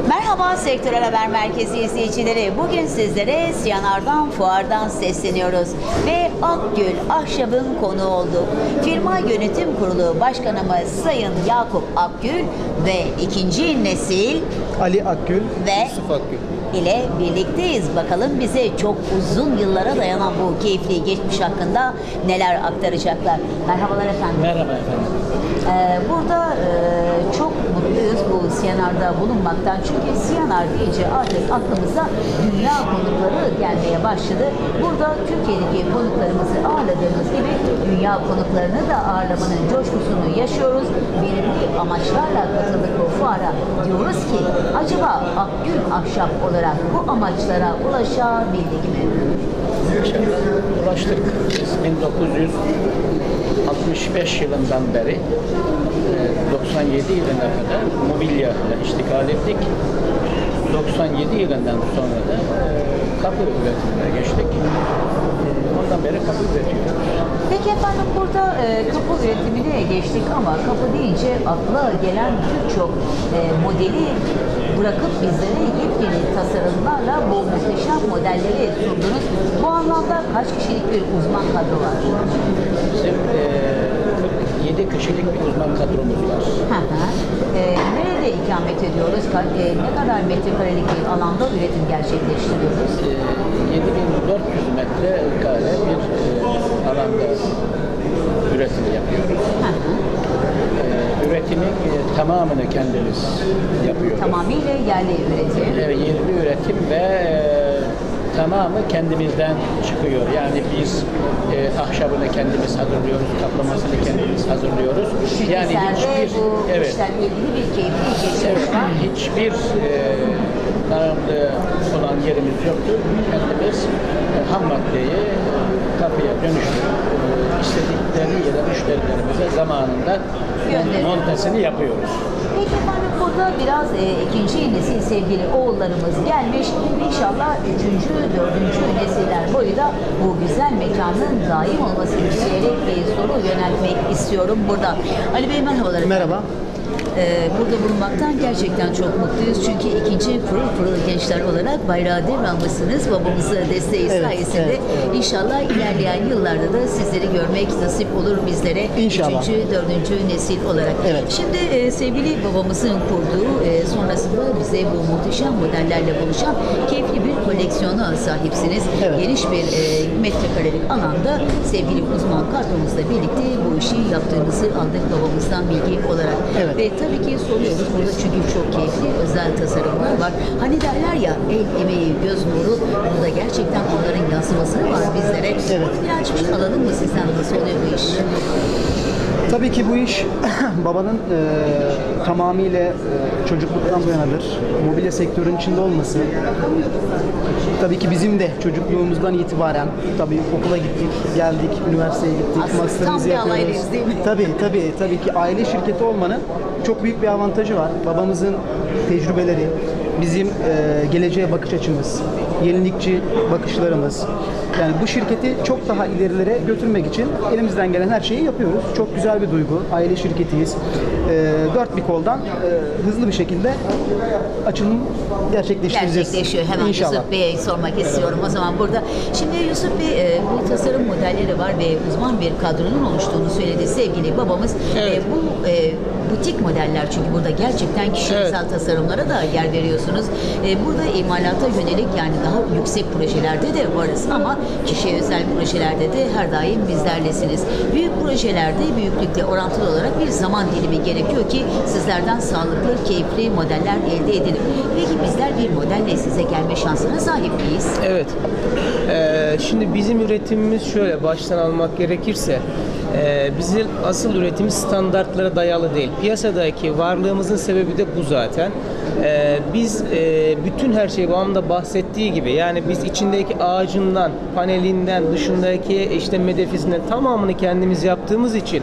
Merhaba Sektörel Haber Merkezi izleyicileri. Bugün sizlere Siyanar'dan Fuar'dan sesleniyoruz. Ve Akgül Ahşap'ın konu olduk. Firma Yönetim Kurulu Başkanımız Sayın Yakup Akgül ve ikinci nesil Ali Akgül. ve Yusuf Akgül. ile birlikteyiz. Bakalım bize çok uzun yıllara dayanan bu keyifli geçmiş hakkında neler aktaracaklar. Merhabalar efendim. Merhaba efendim. Ee, burada e, çok mutluyuz bu Siyanar'da bulunmaktan. Çünkü Siyanar deyince artık aklımıza dünya konukları gelmeye başladı. Burada Türkiye'deki konuklarımızı ağırladığımız gibi dünya konuklarını da ağırlamanın coşkusunu yaşıyoruz. Belirli amaçlarla katıldık bu fuara. Diyoruz ki acaba Akgül Ahşap olarak bu amaçlara ulaşabildik mi? Ulaştık. Biz 1965 yılından beri e, 97 yılına kadar mobilya ile iştikal ettik. 97 yılından sonra da e, kapı üretimine geçtik. Ondan beri kapı üretiyoruz. Peki efendim burada e, kapı üretimine geçtik ama kapı deyince akla gelen birçok e, modeli bırakıp bizlere yepyeni tasarımlarla bu muhteşem modelleri sundunuz. Bu anlamda kaç kişilik bir uzman kadro var? Bizim e, 47 kişilik bir uzman kadromuz var. Hı hı. E, nerede ikamet ediyoruz? E, ne kadar metrekarelik bir alanda üretim gerçekleştiriyoruz? E, 7400 metre kare bir e, alanda üretim yapıyoruz. Hı hı. E, üretimin e, tamamını kendimiz yapıyoruz. Tamamıyla yerli üretim. Evet, yerli üretim ve e, tamamı kendimizden çıkıyor. Yani biz e, ahşabını kendimiz hazırlıyoruz, kaplamasını kendimiz hazırlıyoruz. Yani hiçbir evet, evet, hiçbir e, darımlı olan yerimiz yoktur. Kendimiz e, ham maddeyi e, kapıya dönüştürüp e, istedikleri ya da müşterilerimize zamanında montesini yapıyoruz. Peki efendim burada biraz e, ikinci nesil sevgili oğullarımız gelmiş. İnşallah üçüncü, dördüncü nesiller boyu da bu güzel mekanın daim olmasını dileyerek bir soru yöneltmek istiyorum burada. Ali Bey merhabalar. Merhaba. Ee, burada bulunmaktan gerçekten çok mutluyuz. Çünkü ikinci pırıl pırıl gençler olarak bayrağı devralmışsınız. Babamızın desteği Evet, sayesinde. evet, evet. İnşallah ilerleyen yıllarda da sizleri görmek nasip olur bizlere. İnşallah. Üçüncü, dördüncü nesil olarak. Evet. Şimdi e, sevgili babamızın kurduğu e, sonrasında bize bu muhteşem modellerle buluşan keyifli bir koleksiyona sahipsiniz. Evet. Geniş bir e, metrekarelik alanda sevgili uzman kadromuzla birlikte bu işi yaptığınızı aldık babamızdan bilgi olarak. Evet. Ve tabii ki soruyoruz burada çünkü çok keyifli özel tasarımlar var. Hani derler ya el emeği göz nuru burada gerçekten onların yansıması var bizlere. Evet. Birazcık alalım mı sizden nasıl oluyor bu iş? Tabii ki bu iş babanın e, tamamıyla e, çocukluktan bu yanadır. Mobilya sektörünün içinde olması. Tabii ki bizim de çocukluğumuzdan itibaren tabii okula gittik, geldik, üniversiteye gittik, Aslında master'ımızı tam bir yapıyoruz. aileyiz değil mi? Tabii tabii tabii ki aile şirketi olmanın çok büyük bir avantajı var. Babamızın tecrübeleri, bizim e, geleceğe bakış açımız, yenilikçi bakışlarımız. Yani bu şirketi çok daha ilerilere götürmek için elimizden gelen her şeyi yapıyoruz. Çok güzel bir duygu. Aile şirketiyiz. E, dört bir koldan e, hızlı bir şekilde açılım gerçekleştireceğiz. gerçekleşiyor. Hemen İnşallah. Yusuf Bey'e sormak istiyorum o zaman burada. Şimdi Yusuf Bey e, bu tasarım modelleri var ve uzman bir kadronun oluştuğunu söyledi sevgili babamız. Evet. E, bu e, butik modeller çünkü burada gerçekten kişisel tasarımlara da yer veriyorsunuz. E, burada imalata yönelik yani daha yüksek projelerde de varız ama kişiye özel projelerde de her daim bizlerlesiniz. Büyük projelerde büyüklükle orantılı olarak bir zaman dilimi gerekiyor ki sizlerden sağlıklı, keyifli modeller elde edelim. Peki bizler bir modelle size gelme şansına sahip miyiz? Evet. Ee, şimdi bizim üretimimiz şöyle baştan almak gerekirse e, bizim asıl üretimimiz standartlara dayalı değil. Piyasadaki varlığımızın sebebi de bu zaten. Ee, biz e, bütün her şeyi babam da bahsettiği gibi yani biz içindeki ağacından, panelinden, dışındaki işte medefisinden tamamını kendimiz yaptığımız için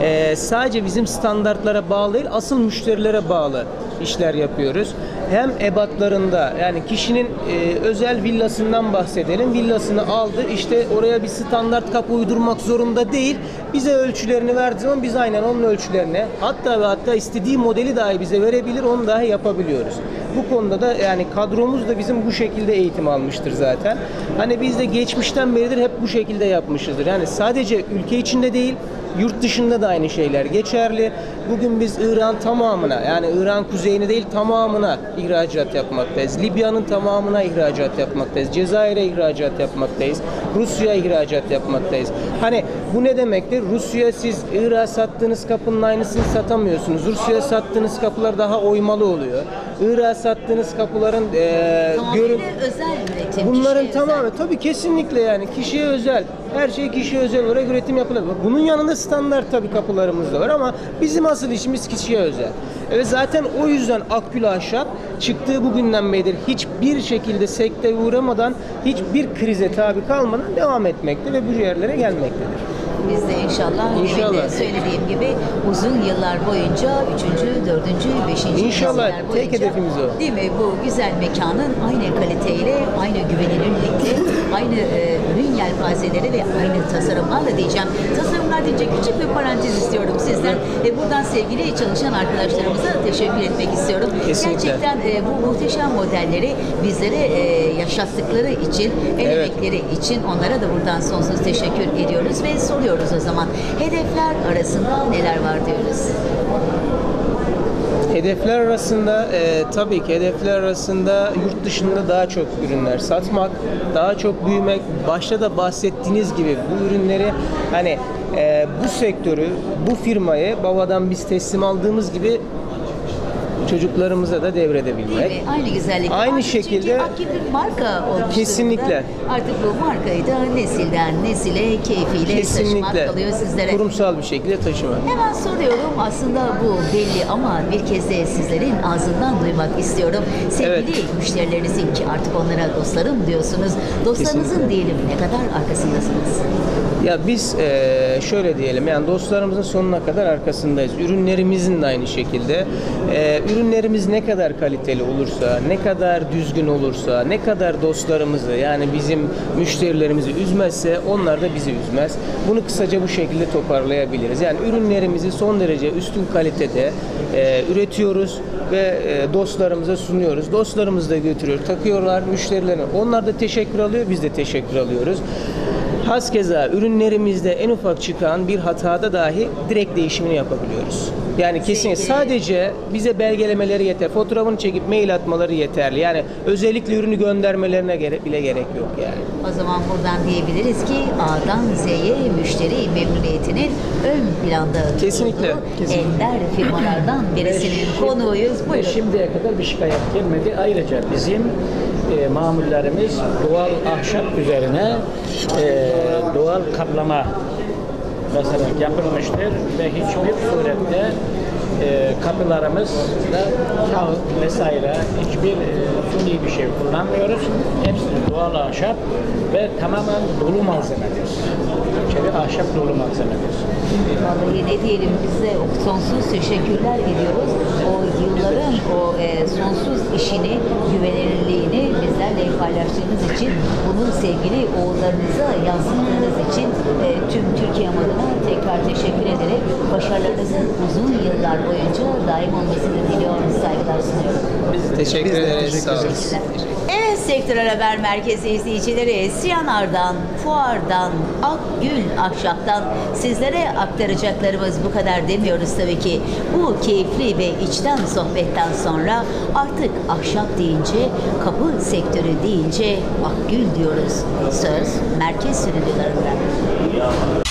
e, sadece bizim standartlara bağlı değil asıl müşterilere bağlı işler yapıyoruz. Hem ebatlarında yani kişinin e, özel villasından bahsedelim. Villasını aldı işte oraya bir standart kapı uydurmak zorunda değil. Bize ölçülerini verdiği zaman biz aynen onun ölçülerine hatta ve hatta istediği modeli dahi bize verebilir onu dahi yapabiliyoruz. bu konuda da yani kadromuz da bizim bu şekilde eğitim almıştır zaten. Hani biz de geçmişten beridir hep bu şekilde yapmışızdır. Yani sadece ülke içinde değil, Yurt dışında da aynı şeyler geçerli. Bugün biz İran tamamına yani İran kuzeyini değil tamamına ihracat yapmaktayız. Libya'nın tamamına ihracat yapmaktayız. Cezayir'e ihracat yapmaktayız. Rusya'ya ihracat yapmaktayız. Hani bu ne demektir? Rusya siz Irak'a sattığınız kapının aynısını satamıyorsunuz. Rusya'ya sattığınız kapılar daha oymalı oluyor. Irak'a sattığınız kapıların Tamamıyla görün özel üretim. Bunların tamamı tabii kesinlikle yani kişiye özel. Her şey kişiye özel olarak üretim yapılır. Bunun yanında standart tabii kapılarımız da var ama bizim asıl işimiz kişiye özel. Ve zaten o yüzden Akgül Ahşap çıktığı bugünden beridir hiçbir şekilde sekteye uğramadan hiçbir krize tabi kalmadan devam etmekte ve bu yerlere gelmektedir. Biz de inşallah, İnşallah. söylediğim gibi uzun yıllar boyunca 3. 4. 5. İnşallah, tek boyunca, hedefimiz o. Değil mi? Bu güzel mekanın aynı kaliteyle, aynı güvenilirlikle, aynı e, ürün yelpazeleri ve aynı tasarımlarla diyeceğim. Tasarımlar deyince küçük bir parantez istiyorum sizden. E, buradan sevgili çalışan arkadaşlarımıza teşekkür etmek istiyorum. Kesinlikle. Gerçekten e, bu muhteşem modelleri bizlere e, yaşattıkları için, el Evet. emekleri için onlara da buradan sonsuz teşekkür ediyoruz ve soruyoruz o zaman. Hedefler arasında neler var diyoruz. Hedefler arasında e, tabii ki hedefler arasında yurt dışında daha çok ürünler satmak, daha çok büyümek. Başta da bahsettiğiniz gibi bu ürünleri hani e, bu sektörü, bu firmayı babadan biz teslim aldığımız gibi çocuklarımıza da devredebilmek. Değil mi? Aynı güzellik. Aynı Artık şekilde- Çünkü aktif bir marka olmuş Kesinlikle. durumda. Artık bu markayı da nesilden nesile keyfiyle taşımak Kesinlikle kalıyor sizlere. kurumsal bir şekilde taşımak. Hemen soruyorum. Aslında bu belli ama bir kez de sizlerin ağzından duymak istiyorum. Sevgili Evet. müşterilerinizin ki artık onlara dostlarım diyorsunuz. Dostlarınızın Kesinlikle. diyelim ne kadar arkasındasınız? Ya biz eee, şöyle diyelim yani dostlarımızın sonuna kadar arkasındayız. Ürünlerimizin de aynı şekilde. Eee, ürünlerimiz ne kadar kaliteli olursa, ne kadar düzgün olursa, ne kadar dostlarımızı yani bizim müşterilerimizi üzmezse onlar da bizi üzmez. Bunu kısaca bu şekilde toparlayabiliriz. Yani ürünlerimizi son derece üstün kalitede eee, üretiyoruz ve dostlarımıza sunuyoruz. Dostlarımız da götürüyor, takıyorlar müşterilerine. Onlar da teşekkür alıyor, biz de teşekkür alıyoruz. Haskeza ürünlerimizde en ufak çıkan bir hatada dahi direkt değişimini yapabiliyoruz. Yani kesinlikle Sevgili- sadece bize belgelemeleri yeter. Fotoğrafını çekip mail atmaları yeterli. Yani özellikle ürünü göndermelerine gerek bile gerek yok yani. O zaman buradan diyebiliriz ki A'dan Z'ye müşteri memnuniyetinin ön planda Kesinlikle, tutulduğu kesinlikle. ender firmalardan birisinin konuğuyuz. Buyurun. şimdiye kadar bir şikayet gelmedi. Ayrıca bizim e, mamullerimiz doğal ahşap üzerine e, doğal kaplama basarak yapılmıştır ve hiçbir surette e, kapılarımızda kağıt vesaire hiçbir e, bir şey kullanmıyoruz. Hepsi doğal ahşap ve tamamen dolu malzemedir. İçeri ahşap dolu malzemedir. Vallahi ne diyelim biz de sonsuz teşekkürler ediyoruz. O yılların o e, sonsuz işini, güvenilirliğini bizlerle paylaştığınız için, bunu sevgili oğullarınıza yansıttığınız için e, tüm Türkiye adına tekrar teşekkür ederek başarılarınızın uzun yıllar boyunca daim olmasını diliyorum, saygılar sunuyorum. Teşekkür Biz ederiz. teşekkür Sağ olun. ederiz. Evet Sektörel Haber Merkezi izleyicileri Siyanar'dan, Fuar'dan, Akgül Ahşap'tan sizlere aktaracaklarımız bu kadar demiyoruz tabii ki. Bu keyifli ve içten sohbetten sonra artık ahşap deyince, kapı sektörü deyince Akgül diyoruz. Söz merkez stüdyolarında.